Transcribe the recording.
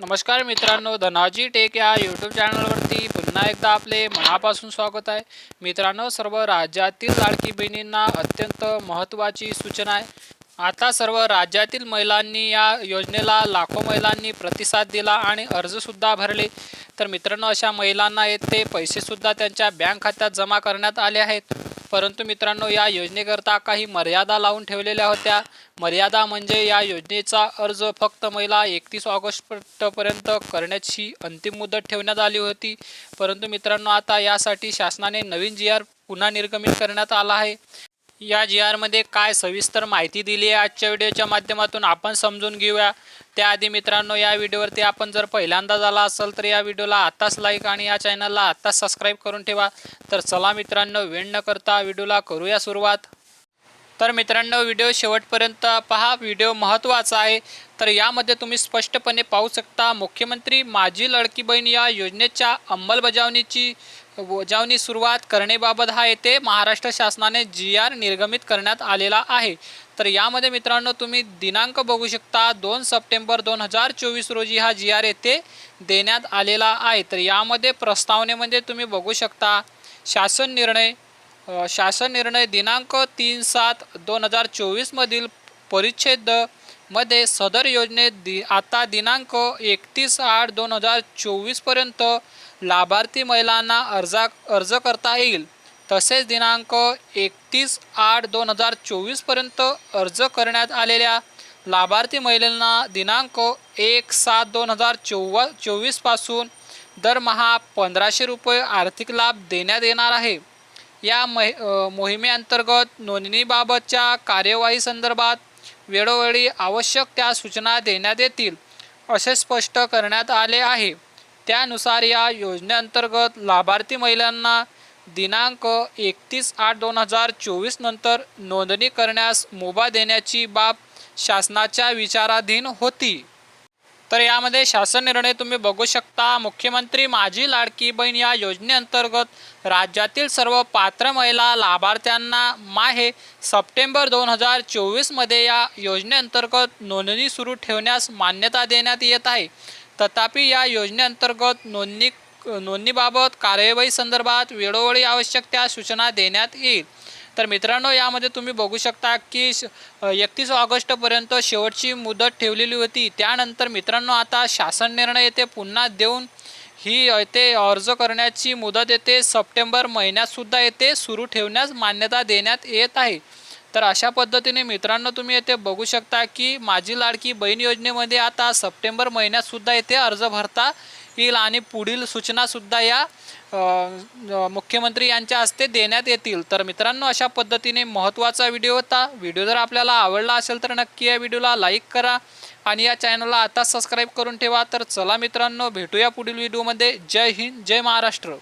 नमस्कार मित्रांनो धनाजी टेक या यूट्यूब चॅनलवरती पुन्हा एकदा आपले मनापासून स्वागत आहे. मित्रांनो सर्व राज्यातील लाडकी बहिणींना अत्यंत महत्त्वाची सूचना आहे. आता सर्व राज्यातील महिलांनी या योजनेला लाखो महिलांनी प्रतिसाद दिला आणि अर्जसुद्धा भरले. तर मित्रांनो अशा महिलांना येथे पैसेसुद्धा त्यांच्या बँक खात्यात जमा करण्यात आले आहेत. परंतु मित्रांनो या योजनेकरता काही मर्यादा लावून ठेवलेल्या होत्या. मर्यादा म्हणजे या योजनेचा अर्ज फक्त महिला एकतीस ऑगस्टपर्यंत करण्याची अंतिम मुदत ठेवण्यात आली होती. परंतु मित्रांनो आता यासाठी शासनाने नवीन जी आर पुन्हा निर्गमित करण्यात आला आहे. या जी आरमध्ये काय सविस्तर माहिती दिली आहे आजच्या व्हिडिओच्या माध्यमातून आपण समजून घेऊया. त्याआधी मित्रांनो या व्हिडिओवरती आपण जर पहिल्यांदा झाला असेल तर या व्हिडिओला आत्ताच लाईक आणि या चॅनलला आत्ताच सबस्क्राईब करून ठेवा. तर चला मित्रांनो वेळ न करता व्हिडिओला करूया सुरुवात. तर मित्रांनो व्हिडिओ शेवटपर्यंत पहा. व्हिडिओ महत्त्वाचा आहे. तर यामध्ये तुम्ही स्पष्टपणे पाहू शकता मुख्यमंत्री माझी लडकी बहीण या योजनेच्या अंमलबजावणीची बजावणी सुरुवात करणेबाबत हा येथे महाराष्ट्र शासनाने जी आर निर्गमित करण्यात आलेला आहे. तर यामध्ये मित्रांनो तुम्ही दिनांक बघू शकता दोन सप्टेंबर दोन हजार चोवीस रोजी हा जी आर येथे देण्यात आलेला आहे. तर यामध्ये प्रस्तावनेमध्ये म्हणजे तुम्ही बघू शकता शासन निर्णय शासन निर्णय दिनांक तीन सात दोन हजार चोवीसमधील परिच्छेदमध्ये सदर योजनेत दि आता दिनांक एकतीस आठ दोन हजार चोवीसपर्यंत लाभार्थी महिलांना अर्जा अर्ज करता येईल. तसेच दिनांक एकतीस आठ दोन हजार चोवीसपर्यंत अर्ज करण्यात आलेल्या लाभार्थी महिलांना दिनांक एक सात दोन हजार चोवा चोवीसपासून दरमहा पंधराशे रुपये आर्थिक लाभ देण्यात येणार आहे. या महि मोहिमेअंतर्गत नोंदणीबाबतच्या कार्यवाही संदर्भात वेळोवेळी आवश्यक त्या सूचना देण्यात येतील असे स्पष्ट करण्यात आले आहे. त्यानुसार या योजनेअंतर्गत लाभार्थी महिलांना दिनांक एकतीस आठ दोन हजार चोवीस नंतर नोंदणी करण्यास मुभा देण्याची बाब शासनाच्या विचाराधीन होती. तर यामध्ये शासन निर्णय तुम्ही बघू शकता. मुख्यमंत्री माझी लाडकी बहीण या योजनेअंतर्गत राज्यातील सर्व पात्र महिला लाभार्थ्यांना माहे सप्टेंबर दोन हजार चोवीसमध्ये या योजनेअंतर्गत नोंदणी सुरू ठेवण्यास मान्यता देण्यात येत आहे. तथापि या योजनेअंतर्गत नोंदणी नोंदणीबाबत कार्यवाही संदर्भात वेळोवेळी आवश्यक त्या सूचना देण्यात येईल. तर मित्रांनो यामध्ये तुम्ही बघू शकता की एकतीस ऑगस्टपर्यंत शेवटची मुदत ठेवलेली होती. त्यानंतर मित्रांनो आता शासन निर्णय येथे पुन्हा देऊन ही येथे अर्ज करण्याची मुदत येते सप्टेंबर महिन्यातसुद्धा येथे सुरू ठेवण्यास मान्यता देण्यात येत आहे. तर अशा पद्धतीने मित्रांनो तुम्ही येथे बघू शकता की माझी लाडकी बहीण योजनेमध्ये आता सप्टेंबर महिन्यातसुद्धा येथे अर्ज भरता येईल आणि पुढील सूचनासुद्धा या मुख्यमंत्री यांच्या हस्ते देण्यात येतील. तर मित्रांनो अशा पद्धतीने महत्त्वाचा व्हिडिओ होता. व्हिडिओ जर आपल्याला आवडला असेल तर नक्की या व्हिडिओला लाईक करा आणि या चॅनलला आता सबस्क्राईब करून ठेवा. तर चला मित्रांनो भेटूया पुढील व्हिडिओमध्ये. जय हिंद जय महाराष्ट्र.